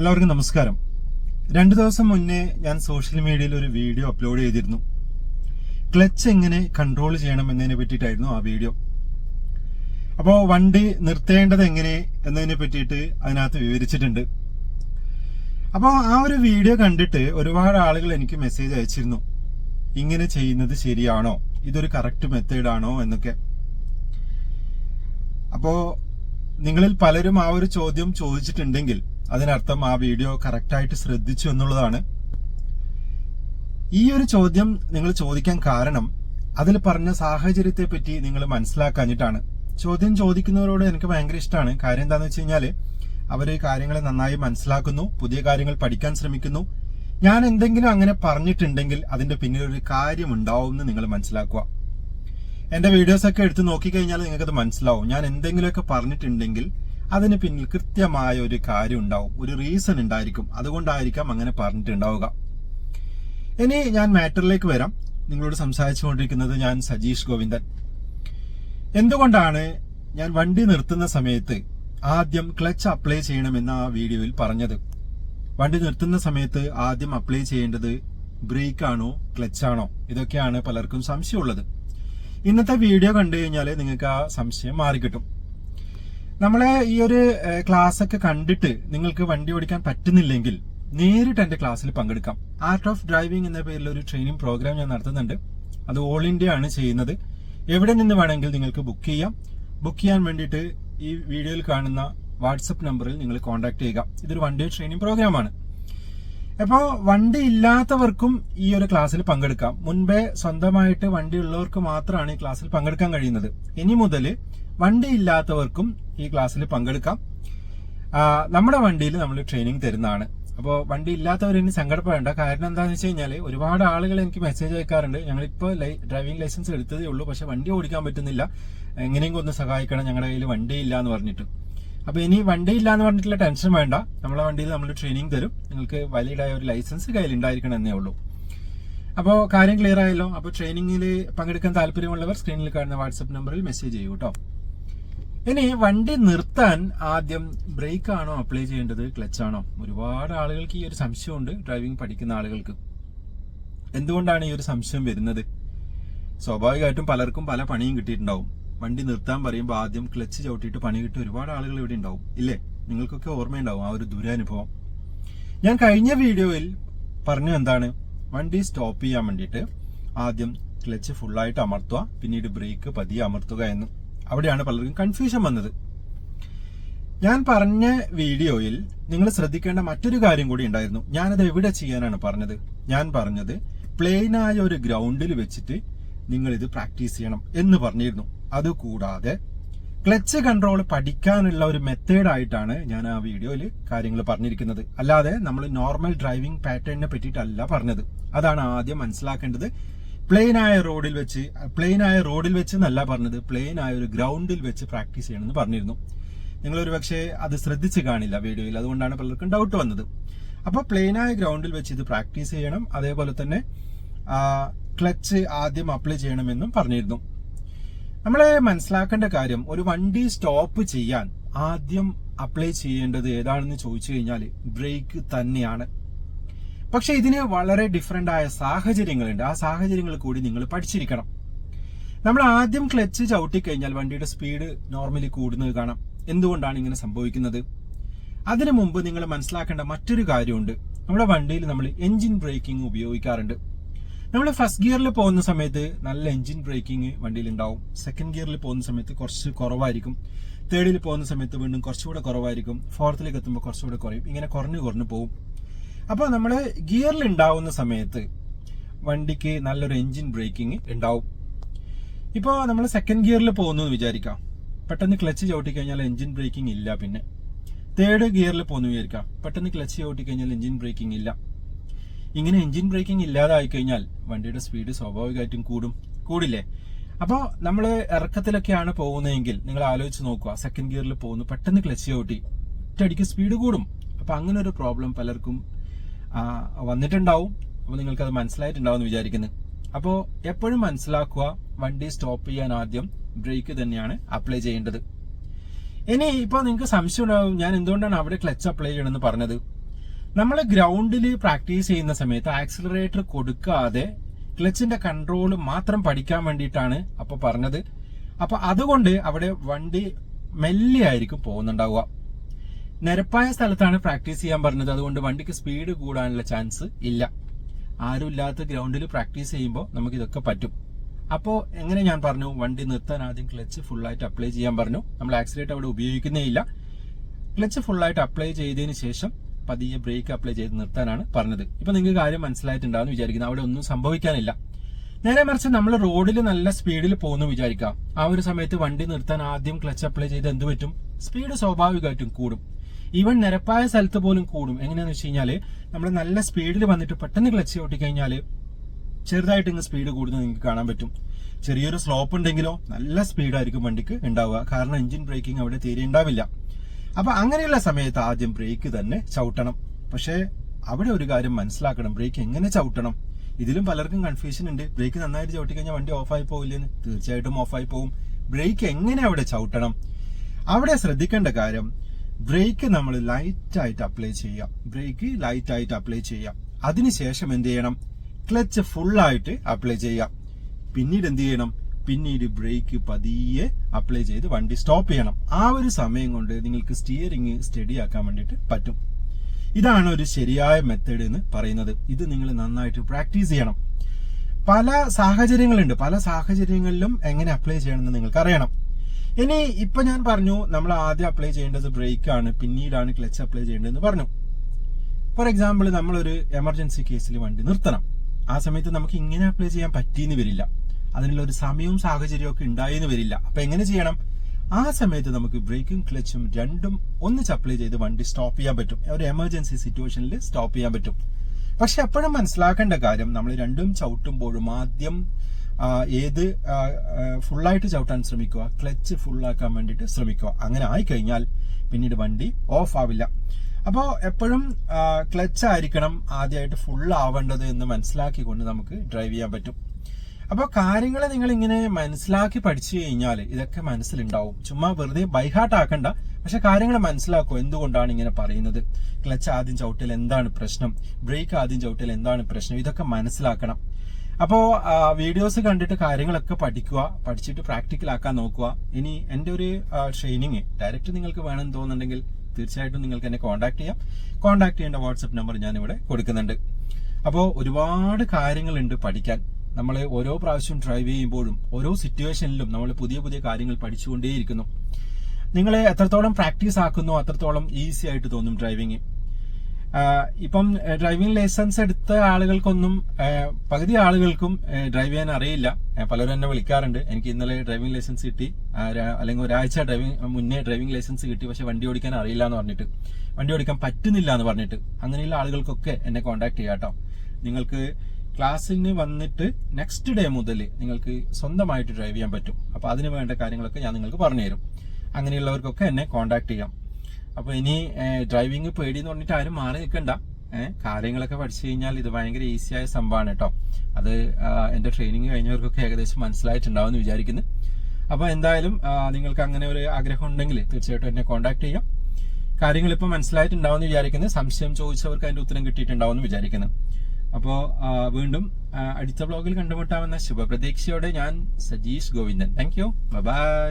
എല്ലാവർക്കും നമസ്കാരം. രണ്ടു ദിവസം മുന്നേ ഞാൻ സോഷ്യൽ മീഡിയയിൽ ഒരു വീഡിയോ അപ്ലോഡ് ചെയ്തിരുന്നു. ക്ലച്ച് എങ്ങനെ കൺട്രോൾ ചെയ്യണം എന്നതിനെ പറ്റിയിട്ടായിരുന്നു ആ വീഡിയോ അപ്പോൾ വണ്ടി നിർത്തേണ്ടത് എങ്ങനെ എന്നതിനെ പറ്റിയിട്ട് അതിനകത്ത് വിവരിച്ചിട്ടുണ്ട്. അപ്പോൾ ആ ഒരു വീഡിയോ കണ്ടിട്ട് ഒരുപാട് ആളുകൾ എനിക്ക് മെസ്സേജ് അയച്ചിരുന്നു. ഇങ്ങനെ ചെയ്യുന്നത് ശരിയാണോ? ഇതൊരു കറക്റ്റ് മെത്തേഡാണോ എന്നൊക്കെ. അപ്പോൾ നിങ്ങളിൽ പലരും ആ ഒരു ചോദ്യം ചോദിച്ചിട്ടുണ്ടെങ്കിൽ അതിനർത്ഥം ആ വീഡിയോ കറക്റ്റായിട്ട് ശ്രദ്ധിച്ചു എന്നുള്ളതാണ്. ഈ ഒരു ചോദ്യം നിങ്ങൾ ചോദിക്കാൻ കാരണം അതിൽ പറഞ്ഞ സാഹചര്യത്തെ പറ്റി നിങ്ങൾ മനസ്സിലാക്കാഞ്ഞിട്ടാണ്. ചോദ്യം ചോദിക്കുന്നവരോട് എനിക്ക് ഭയങ്കര ഇഷ്ടമാണ്. കാര്യം എന്താണെന്ന് വെച്ച് കഴിഞ്ഞാൽ അവർ കാര്യങ്ങളെ നന്നായി മനസ്സിലാക്കുന്നു പുതിയ കാര്യങ്ങൾ പഠിക്കാൻ ശ്രമിക്കുന്നു. ഞാൻ എന്തെങ്കിലും അങ്ങനെ പറഞ്ഞിട്ടുണ്ടെങ്കിൽ അതിന്റെ പിന്നിൽ ഒരു കാര്യം ഉണ്ടാവും എന്ന് നിങ്ങൾ മനസ്സിലാക്കുക. എന്റെ വീഡിയോസ് ഒക്കെ എടുത്ത് നോക്കിക്കഴിഞ്ഞാൽ നിങ്ങൾക്കത് മനസ്സിലാവും. ഞാൻ എന്തെങ്കിലുമൊക്കെ പറഞ്ഞിട്ടുണ്ടെങ്കിൽ അതിന് പിന്നിൽ കൃത്യമായ ഒരു കാര്യം ഉണ്ടാവും ഒരു റീസൺ ഉണ്ടായിരിക്കും. അതുകൊണ്ടായിരിക്കാം അങ്ങനെ പറഞ്ഞിട്ടുണ്ടാവുക. ഇനി ഞാൻ മാറ്ററിലേക്ക് വരാം. നിങ്ങളോട് സംസാരിച്ചുകൊണ്ടിരിക്കുന്നത് ഞാൻ സജീഷ് ഗോവിന്ദൻ. എന്തുകൊണ്ടാണ് ഞാൻ വണ്ടി നിർത്തുന്ന സമയത്ത് ആദ്യം ക്ലച്ച് അപ്ലൈ ചെയ്യണമെന്ന് ആ വീഡിയോയിൽ പറഞ്ഞത്? വണ്ടി നിർത്തുന്ന സമയത്ത് ആദ്യം അപ്ലൈ ചെയ്യേണ്ടത് ബ്രേക്ക് ആണോ ക്ലച്ച് ആണോ? ഇതൊക്കെയാണ് പലർക്കും സംശയമുള്ളത്. ഇന്നത്തെ വീഡിയോ കണ്ടു കഴിഞ്ഞാൽ നിങ്ങൾക്ക് ആ സംശയം മാറിക്കിട്ടും. നമ്മളെ ഈ ഒരു ക്ലാസ് ഒക്കെ കണ്ടിട്ട് നിങ്ങൾക്ക് വണ്ടി ഓടിക്കാൻ പറ്റുന്നില്ലെങ്കിൽ നേരിട്ട് എന്റെ ക്ലാസ്സിൽ പങ്കെടുക്കാം. ആർട്ട് ഓഫ് ഡ്രൈവിംഗ് എന്ന പേരിൽ ഒരു ട്രെയിനിങ് പ്രോഗ്രാം ഞാൻ നടത്തുന്നുണ്ട്. അത് ഓൾ ഇന്ത്യ ആണ് ചെയ്യുന്നത്. എവിടെ നിന്ന് വേണമെങ്കിൽ നിങ്ങൾക്ക് ബുക്ക് ചെയ്യാം. ബുക്ക് ചെയ്യാൻ വേണ്ടിയിട്ട് ഈ വീഡിയോയിൽ കാണുന്ന വാട്സപ്പ് നമ്പറിൽ നിങ്ങൾ കോൺടാക്ട് ചെയ്യുക. ഇതൊരു വൺ ഡേ ട്രെയിനിങ് പ്രോഗ്രാമാണ് അപ്പോൾ വണ്ടി ഇല്ലാത്തവർക്കും ഈ ഒരു ക്ലാസ്സിൽ പങ്കെടുക്കാം. മുൻപേ സ്വന്തമായിട്ട് വണ്ടി ഉള്ളവർക്ക് മാത്രമാണ് ഈ ക്ലാസ്സിൽ പങ്കെടുക്കാൻ കഴിയുന്നത്. ഇനി മുതൽ വണ്ടി ഇല്ലാത്തവർക്കും ഈ ക്ലാസ്സിൽ പങ്കെടുക്കാം. നമ്മുടെ വണ്ടിയിൽ നമ്മൾ ട്രെയിനിങ് തരുന്നതാണ്. അപ്പോൾ വണ്ടി ഇല്ലാത്തവർ ഇനി സങ്കടപ്പെടേണ്ട. കാരണം എന്താണെന്ന് വെച്ച് കഴിഞ്ഞാൽ ഒരുപാട് ആളുകൾ എനിക്ക് മെസ്സേജ് അയക്കാറുണ്ട്. ഞങ്ങളിപ്പോൾ ഡ്രൈവിംഗ് ലൈസൻസ് എടുത്തതേ ഉള്ളൂ. പക്ഷെ വണ്ടി ഓടിക്കാൻ പറ്റുന്നില്ല. എങ്ങനെയെങ്കിലും ഒന്ന് സഹായിക്കണം. ഞങ്ങളുടെ കയ്യിൽ വണ്ടി ഇല്ല എന്ന് പറഞ്ഞിട്ട്. അപ്പൊ ഇനി വണ്ടി ഇല്ല എന്ന് പറഞ്ഞിട്ടുള്ള ടെൻഷൻ വേണ്ട. നമ്മളെ വണ്ടിയിൽ നമ്മൾ ട്രെയിനിങ് തരും. നിങ്ങൾക്ക് വാലിഡ് ആയ ഒരു ലൈസൻസ് കയ്യിൽ ഉണ്ടായിരിക്കണം എന്നേ ഉള്ളൂ. അപ്പോൾ കാര്യം ക്ലിയർ ആയല്ലോ. അപ്പോൾ ട്രെയിനിങ്ങിൽ പങ്കെടുക്കാൻ താല്പര്യമുള്ളവർ സ്ക്രീനിൽ കാണുന്ന വാട്സപ്പ് നമ്പറിൽ മെസ്സേജ് ചെയ്യൂ കേട്ടോ ഇനി വണ്ടി നിർത്താൻ ആദ്യം ബ്രേക്ക് ആണോ അപ്ലൈ ചെയ്യേണ്ടത്? ക്ലച്ച് ആണോ? ഒരുപാട് ആളുകൾക്ക് ഈ ഒരു സംശയമുണ്ട്. ഡ്രൈവിംഗ് പഠിക്കുന്ന ആളുകൾക്ക്. എന്തുകൊണ്ടാണ് ഈ ഒരു സംശയം വരുന്നത്? സ്വാഭാവികമായിട്ടും പലർക്കും പല പണിയും കിട്ടിയിട്ടുണ്ടാവും. വണ്ടി നിർത്താൻ പറയുമ്പോൾ ആദ്യം ക്ലച്ച് ചവിട്ടിയിട്ട് പണി കിട്ടിയ ഒരുപാട് ആളുകൾ ഇവിടെ ഉണ്ടാവും ഇല്ലേ? നിങ്ങൾക്കൊക്കെ ഓർമ്മയുണ്ടാവും ആ ഒരു ദുരനുഭവം. ഞാൻ കഴിഞ്ഞ വീഡിയോയിൽ പറഞ്ഞു എന്താണ്? വണ്ടി സ്റ്റോപ്പ് ചെയ്യാൻ വേണ്ടിയിട്ട് ആദ്യം ക്ലച്ച് ഫുള്ളായിട്ട് അമർത്തുക പിന്നീട് ബ്രേക്ക് പതിയെ അമർത്തുക എന്ന്. അവിടെയാണ് പലർക്കും കൺഫ്യൂഷൻ വന്നത്. ഞാൻ പറഞ്ഞ വീഡിയോയിൽ നിങ്ങൾ ശ്രദ്ധിക്കേണ്ട മറ്റൊരു കാര്യം കൂടി ഉണ്ടായിരുന്നു. ഞാനത് എവിടെ ചെയ്യാനാണ് പറഞ്ഞത്? ഞാൻ പറഞ്ഞത് പ്ലെയിനായ ഒരു ഗ്രൗണ്ടിൽ വെച്ചിട്ട് നിങ്ങൾ ഇത് പ്രാക്ടീസ് ചെയ്യണം എന്ന് പറഞ്ഞിരുന്നു. അതുകൂടാതെ ക്ലച്ച് കൺട്രോൾ പഠിക്കാനുള്ള ഒരു മെത്തേഡ് ആയിട്ടാണ് ഞാൻ ആ വീഡിയോയിൽ കാര്യങ്ങൾ പറഞ്ഞിരിക്കുന്നത്. അല്ലാതെ നമ്മൾ നോർമൽ ഡ്രൈവിംഗ് പാറ്റേണിനെ പറ്റിയിട്ടല്ല പറഞ്ഞത്. അതാണ് ആദ്യം മനസ്സിലാക്കേണ്ടത്. പ്ലെയിൻ ആയ റോഡിൽ വെച്ച് പ്ലെയിൻ ആയ റോഡിൽ വെച്ച് എന്നല്ല പറഞ്ഞത്. പ്ലെയിൻ ആയ ഒരു ഗ്രൗണ്ടിൽ വെച്ച് പ്രാക്ടീസ് ചെയ്യണമെന്ന് പറഞ്ഞിരുന്നു. നിങ്ങൾ ഒരു പക്ഷേ അത് ശ്രദ്ധിച്ച് കാണില്ല വീഡിയോയിൽ. അതുകൊണ്ടാണ് പലർക്കും ഡൗട്ട് വന്നത്. അപ്പോൾ പ്ലെയിൻ ആയ ഗ്രൗണ്ടിൽ വെച്ച് ഇത് പ്രാക്ടീസ് ചെയ്യണം. അതേപോലെ തന്നെ ക്ലച്ച് ആദ്യം അപ്ലൈ ചെയ്യണമെന്നും പറഞ്ഞിരുന്നു. നമ്മളെ മനസ്സിലാക്കേണ്ട കാര്യം ഒരു വണ്ടി സ്റ്റോപ്പ് ചെയ്യാൻ ആദ്യം അപ്ലൈ ചെയ്യേണ്ടത് ഏതാണെന്ന് ചോദിച്ചു കഴിഞ്ഞാൽ ബ്രേക്ക് തന്നെയാണ്. പക്ഷെ ഇതിന് വളരെ ഡിഫറെന്റ് ആയ സാഹചര്യങ്ങളുണ്ട്. ആ സാഹചര്യങ്ങൾ കൂടി നിങ്ങൾ പഠിച്ചിരിക്കണം. നമ്മൾ ആദ്യം ക്ലച്ച് ചവിട്ടിക്കഴിഞ്ഞാൽ വണ്ടിയുടെ സ്പീഡ് നോർമലി കൂടുന്നത് കാണാം. എന്തുകൊണ്ടാണ് ഇങ്ങനെ സംഭവിക്കുന്നത്? അതിനു മുമ്പ് നിങ്ങൾ മനസ്സിലാക്കേണ്ട മറ്റൊരു കാര്യമുണ്ട്. നമ്മുടെ വണ്ടിയിൽ നമ്മൾ എഞ്ചിൻ ബ്രേക്കിംഗ് ഉപയോഗിക്കാറുണ്ട്. നമ്മൾ ഫസ്റ്റ് ഗിയറിൽ പോകുന്ന സമയത്ത് നല്ല എഞ്ചിൻ ബ്രേക്കിംഗ് വണ്ടിയിൽ ഉണ്ടാവും സെക്കൻഡ് ഗിയറിൽ പോകുന്ന സമയത്ത് കുറച്ച് കുറവായിരിക്കും. തേർഡിൽ പോകുന്ന സമയത്ത് വീണ്ടും കുറച്ചുകൂടെ കുറവായിരിക്കും. ഫോർത്തിലേക്ക് എത്തുമ്പോൾ കുറച്ചുകൂടെ കുറയും. ഇങ്ങനെ കുറഞ്ഞു കുറഞ്ഞു പോകും. അപ്പോൾ നമ്മൾ ഗിയറിൽ ഉണ്ടാവുന്ന സമയത്ത് വണ്ടിക്ക് നല്ലൊരു എഞ്ചിൻ ബ്രേക്കിംഗ് ഉണ്ടാവും. ഇപ്പോൾ നമ്മൾ സെക്കൻഡ് ഗിയറിൽ പോകുന്നു എന്ന് വിചാരിക്കാം. പെട്ടെന്ന് ക്ലച്ച് ചവിട്ടി കഴിഞ്ഞാൽ എഞ്ചിൻ ബ്രേക്കിംഗ് ഇല്ല പിന്നെ. തേർഡ് ഗിയറിൽ പോകുന്നു വിചാരിക്കാം. പെട്ടെന്ന് ക്ലച്ച് ചവിട്ടി കഴിഞ്ഞാൽ എഞ്ചിൻ ബ്രേക്കിംഗ് ഇല്ല. ഇങ്ങനെ എൻജിൻ ബ്രേക്കിംഗ് ഇല്ലാതായി കഴിഞ്ഞാൽ വണ്ടിയുടെ സ്പീഡ് സ്വാഭാവികമായിട്ടും കൂടും. കൂടില്ലേ? അപ്പോൾ നമ്മൾ ഇറക്കത്തിലൊക്കെയാണ് പോകുന്നതെങ്കിൽ നിങ്ങൾ ആലോചിച്ച് നോക്കുക. സെക്കൻഡ് ഗിയറിൽ പോകുന്നു പെട്ടെന്ന് ക്ലച്ച് ചവിട്ടി ഒറ്റയടിക്ക് സ്പീഡ് കൂടും. അപ്പോൾ അങ്ങനെ ഒരു പ്രോബ്ലം പലർക്കും വന്നിട്ടുണ്ടാവും. അപ്പോൾ നിങ്ങൾക്ക് അത് മനസ്സിലായിട്ടുണ്ടാവും എന്ന് വിചാരിക്കുന്നു. അപ്പോൾ എപ്പോഴും മനസ്സിലാക്കുക വണ്ടി സ്റ്റോപ്പ് ചെയ്യാൻ ആദ്യം ബ്രേക്ക് തന്നെയാണ് അപ്ലൈ ചെയ്യേണ്ടത്. ഇനി ഇപ്പോൾ നിങ്ങൾക്ക് സംശയം ഉണ്ടാവും ഞാൻ എന്തുകൊണ്ടാണ് അവിടെ ക്ലച്ച് അപ്ലൈ ചെയ്യണമെന്ന് പറഞ്ഞത്? നമ്മൾ ഗ്രൗണ്ടിൽ പ്രാക്ടീസ് ചെയ്യുന്ന സമയത്ത് ആക്സിലറേറ്റർ കൊടുക്കാതെ ക്ലച്ചിന്റെ കൺട്രോൾ മാത്രം പഠിക്കാൻ വേണ്ടിയിട്ടാണ് അപ്പൊ പറഞ്ഞത്. അപ്പൊ അതുകൊണ്ട് അവിടെ വണ്ടി മെല്ലെ ആയിരിക്കും പോകുന്നുണ്ടാവുക. നിരപ്പായ സ്ഥലത്താണ് പ്രാക്ടീസ് ചെയ്യാൻ പറഞ്ഞത്. അതുകൊണ്ട് വണ്ടിക്ക് സ്പീഡ് കൂടാനുള്ള ചാൻസ് ഇല്ല. ആരും ഇല്ലാത്ത ഗ്രൗണ്ടിൽ പ്രാക്ടീസ് ചെയ്യുമ്പോൾ നമുക്ക് ഇതൊക്കെ പറ്റും. അപ്പോൾ എങ്ങനെ ഞാൻ പറഞ്ഞു? വണ്ടി നിർത്താൻ ആദ്യം ക്ലച്ച് ഫുള്ളായിട്ട് അപ്ലൈ ചെയ്യാൻ പറഞ്ഞു. നമ്മൾ ആക്സിലേറ്റ് അവിടെ ഉപയോഗിക്കുന്നേ ഇല്ല. ക്ലച്ച് ഫുള്ളായിട്ട് അപ്ലൈ ചെയ്തതിന് ശേഷം പതിയെ ബ്രേക്ക് അപ്ലൈ ചെയ്ത് നിർത്താനാണ് പറഞ്ഞത്. ഇപ്പൊ നിങ്ങൾക്ക് കാര്യം മനസ്സിലായിട്ടുണ്ടാവും വിചാരിക്കുന്നു. അവിടെ ഒന്നും സംഭവിക്കാനില്ല. നേരെ മറിച്ച് നമ്മൾ റോഡിൽ നല്ല സ്പീഡിൽ പോകുന്നു വിചാരിക്കാം ആ ഒരു സമയത്ത് വണ്ടി നിർത്താൻ ആദ്യം ക്ലച്ച് അപ്ലൈ ചെയ്ത് എന്ത് പറ്റും? സ്പീഡ് സ്വാഭാവികമായിട്ടും കൂടും. ഈവൻ നിരപ്പായ സ്ഥലത്ത് പോലും കൂടും. എങ്ങനെയാന്ന് വെച്ച് കഴിഞ്ഞാൽ നമ്മൾ നല്ല സ്പീഡിൽ വന്നിട്ട് പെട്ടെന്ന് ക്ലച്ച് ഓട്ടിക്കഴിഞ്ഞാൽ ചെറുതായിട്ട് ഇങ്ങ് സ്പീഡ് കൂടുന്നത് നിങ്ങൾക്ക് കാണാൻ പറ്റും. ചെറിയൊരു സ്ലോപ്പ് ഉണ്ടെങ്കിലോ നല്ല സ്പീഡായിരിക്കും വണ്ടിക്ക് ഉണ്ടാവുക. കാരണം എഞ്ചിൻ ബ്രേക്കിംഗ് അവിടെ തീരെ ഉണ്ടാവില്ല. അപ്പൊ അങ്ങനെയുള്ള സമയത്ത് ആദ്യം ബ്രേക്ക് തന്നെ ചവിട്ടണം. പക്ഷേ അവിടെ ഒരു കാര്യം മനസ്സിലാക്കണം. ബ്രേക്ക് എങ്ങനെ ചവിട്ടണം? ഇതിലും പലർക്കും കൺഫ്യൂഷൻ ഉണ്ട്. ബ്രേക്ക് നന്നായിട്ട് ചവിട്ടി കഴിഞ്ഞാൽ വണ്ടി ഓഫായി പോവില്ലെന്ന്. തീർച്ചയായിട്ടും ഓഫായി പോകും ബ്രേക്ക് എങ്ങനെ അവിടെ ചവിട്ടണം? അവിടെ ശ്രദ്ധിക്കേണ്ട കാര്യം ബ്രേക്ക് നമ്മൾ ലൈറ്റ് ആയിട്ട് അപ്ലൈ ചെയ്യാം. ബ്രേക്ക് ലൈറ്റ് ആയിട്ട് അപ്ലൈ ചെയ്യാം. അതിനുശേഷം എന്ത് ചെയ്യണം? ക്ലച്ച് ഫുള്ളായിട്ട് അപ്ലൈ ചെയ്യാം. പിന്നീട് എന്ത് ചെയ്യണം? പിന്നീട് ബ്രേക്ക് പതിയെ അപ്ലൈ ചെയ്ത് വണ്ടി സ്റ്റോപ്പ് ചെയ്യണം. ആ ഒരു സമയം കൊണ്ട് നിങ്ങൾക്ക് സ്റ്റിയറിംഗ് സ്റ്റഡി ആക്കാൻ വേണ്ടിയിട്ട് പറ്റും. ഇതാണ് ഒരു ശരിയായ മെത്തേഡ് എന്ന് പറയുന്നത്. ഇത് നിങ്ങൾ നന്നായിട്ട് പ്രാക്ടീസ് ചെയ്യണം. പല സാഹചര്യങ്ങളുണ്ട്. പല സാഹചര്യങ്ങളിലും എങ്ങനെ അപ്ലൈ ചെയ്യണമെന്ന് നിങ്ങൾക്ക് അറിയണം ഇനി ഇപ്പൊ ഞാൻ പറഞ്ഞു നമ്മൾ ആദ്യം അപ്ലൈ ചെയ്യേണ്ടത് ബ്രേക്ക് ആണ്. പിന്നീടാണ് ക്ലച്ച് അപ്ലൈ ചെയ്യേണ്ടതെന്ന് പറഞ്ഞു. ഫോർ എക്സാമ്പിൾ നമ്മളൊരു എമർജൻസി കേസിൽ വണ്ടി നിർത്തണം. ആ സമയത്ത് നമുക്ക് ഇങ്ങനെ അപ്ലൈ ചെയ്യാൻ പറ്റിയെന്ന് വരില്ല. അതിനുള്ള ഒരു സമയവും സാഹചര്യവും ഒക്കെ ഉണ്ടായെന്ന് വരില്ല. അപ്പൊ എങ്ങനെ ചെയ്യണം? ആ സമയത്ത് നമുക്ക് ബ്രേക്കും ക്ലച്ചും രണ്ടും ഒന്നിച്ച് അപ്ലൈ ചെയ്ത് വണ്ടി സ്റ്റോപ്പ് ചെയ്യാൻ പറ്റും. ഒരു എമർജൻസി സിറ്റുവേഷനിൽ സ്റ്റോപ്പ് ചെയ്യാൻ പറ്റും. പക്ഷെ എപ്പോഴും മനസ്സിലാക്കേണ്ട കാര്യം നമ്മൾ രണ്ടും ചവിട്ടുമ്പോഴും ആദ്യം ഏത് ഫുള്ളായിട്ട് ചവിട്ടാൻ ശ്രമിക്കുക ക്ലച്ച് ഫുള്ളാക്കാൻ വേണ്ടിയിട്ട് ശ്രമിക്കുക. അങ്ങനെ ആയിക്കഴിഞ്ഞാൽ പിന്നീട് വണ്ടി ഓഫ് ആവില്ല. അപ്പോൾ എപ്പോഴും ക്ലച്ച് ആയിരിക്കണം ആദ്യമായിട്ട് ഫുൾ ആവേണ്ടത് എന്ന് മനസ്സിലാക്കിക്കൊണ്ട് നമുക്ക് ഡ്രൈവ് ചെയ്യാൻ പറ്റും. അപ്പോൾ കാര്യങ്ങളെ നിങ്ങൾ ഇങ്ങനെ മനസ്സിലാക്കി പഠിച്ചു കഴിഞ്ഞാൽ ഇതൊക്കെ മനസ്സിലുണ്ടാവും. ചുമ്മാ വെറുതെ ബൈഹാർട്ട് ആക്കണ്ട. പക്ഷെ കാര്യങ്ങൾ മനസ്സിലാക്കും. എന്തുകൊണ്ടാണ് ഇങ്ങനെ പറയുന്നത്? ക്ലച്ച് ആദ്യം ചവിട്ടിൽ എന്താണ് പ്രശ്നം? ബ്രേക്ക് ആദ്യം ചവിട്ടിൽ എന്താണ് പ്രശ്നം? ഇതൊക്കെ മനസ്സിലാക്കണം. അപ്പോ വീഡിയോസ് കണ്ടിട്ട് കാര്യങ്ങളൊക്കെ പഠിക്കുക. പഠിച്ചിട്ട് പ്രാക്ടിക്കൽ ആക്കാൻ നോക്കുക. ഇനി എന്റെ ഒരു ട്രെയിനിങ് ഡയറക്റ്റ് നിങ്ങൾക്ക് വേണമെന്ന് തോന്നുന്നുണ്ടെങ്കിൽ തീർച്ചയായിട്ടും നിങ്ങൾക്ക് എന്നെ കോൺടാക്ട് ചെയ്യാം. കോൺടാക്ട് ചെയ്യേണ്ട വാട്സപ്പ് നമ്പർ ഞാൻ ഇവിടെ കൊടുക്കുന്നുണ്ട്. അപ്പോൾ ഒരുപാട് കാര്യങ്ങളുണ്ട് പഠിക്കാൻ. നമ്മൾ ഓരോ പ്രാവശ്യം ഡ്രൈവ് ചെയ്യുമ്പോഴും ഓരോ സിറ്റുവേഷനിലും നമ്മൾ പുതിയ പുതിയ കാര്യങ്ങൾ പഠിച്ചുകൊണ്ടേയിരിക്കുന്നു. നിങ്ങൾ എത്രത്തോളം പ്രാക്ടീസ് ആക്കുന്നു അത്രത്തോളം ഈസി ആയിട്ട് തോന്നും ഡ്രൈവിങ് ഇപ്പം ഡ്രൈവിംഗ് ലൈസൻസ് എടുത്ത ആളുകൾക്കൊന്നും പകുതി ആളുകൾക്കും ഡ്രൈവ് ചെയ്യാൻ അറിയില്ല. പലരും എന്നെ വിളിക്കാറുണ്ട്. എനിക്ക് ഇന്നലെ ഡ്രൈവിംഗ് ലൈസൻസ് കിട്ടി. അല്ലെങ്കിൽ ഒരാഴ്ച ഡ്രൈവിംഗ് മുന്നേ ഡ്രൈവിംഗ് ലൈസൻസ് കിട്ടി. പക്ഷെ വണ്ടി ഓടിക്കാൻ അറിയില്ല എന്ന് പറഞ്ഞിട്ട്. വണ്ടി ഓടിക്കാൻ പറ്റുന്നില്ല എന്ന് പറഞ്ഞിട്ട്. അങ്ങനെയുള്ള ആളുകൾക്കൊക്കെ എന്നെ കോൺടാക്ട് ചെയ്യാം കേട്ടോ. നിങ്ങൾക്ക് ക്ലാസ്സിന് വന്നിട്ട് നെക്സ്റ്റ് ഡേ മുതൽ നിങ്ങൾക്ക് സ്വന്തമായിട്ട് ഡ്രൈവ് ചെയ്യാൻ പറ്റും. അപ്പൊ അതിന് വേണ്ട കാര്യങ്ങളൊക്കെ ഞാൻ നിങ്ങൾക്ക് പറഞ്ഞുതരും. അങ്ങനെയുള്ളവർക്കൊക്കെ എന്നെ കോൺടാക്ട് ചെയ്യാം. അപ്പൊ ഇനി ഡ്രൈവിംഗ് പേടി എന്ന് പറഞ്ഞിട്ട് ആരും മാറി നിൽക്കണ്ട. കാര്യങ്ങളൊക്കെ പഠിച്ചു കഴിഞ്ഞാൽ ഇത് ഭയങ്കര ഈസിയായ സംഭവമാണ് കേട്ടോ അത് എന്റെ ട്രെയിനിങ് കഴിഞ്ഞവർക്കൊക്കെ ഏകദേശം മനസ്സിലായിട്ടുണ്ടാവും എന്ന് വിചാരിക്കുന്നു. അപ്പൊ എന്തായാലും നിങ്ങൾക്ക് അങ്ങനെ ഒരു ആഗ്രഹം ഉണ്ടെങ്കിൽ തീർച്ചയായിട്ടും എന്നെ കോൺടാക്ട് ചെയ്യാം. കാര്യങ്ങൾ ഇപ്പൊ മനസ്സിലായിട്ടുണ്ടാവും എന്ന് വിചാരിക്കുന്നു. സംശയം ചോദിച്ചവർക്ക് അതിന്റെ ഉത്തരം കിട്ടിയിട്ടുണ്ടാവും എന്ന് വിചാരിക്കുന്നു. അപ്പോൾ വീണ്ടും അടുത്ത ബ്ലോഗിൽ കണ്ടുമുട്ടാമെന്ന ശുഭപ്രതീക്ഷയോടെ ഞാൻ Sajeesh Govindan. Thank you bye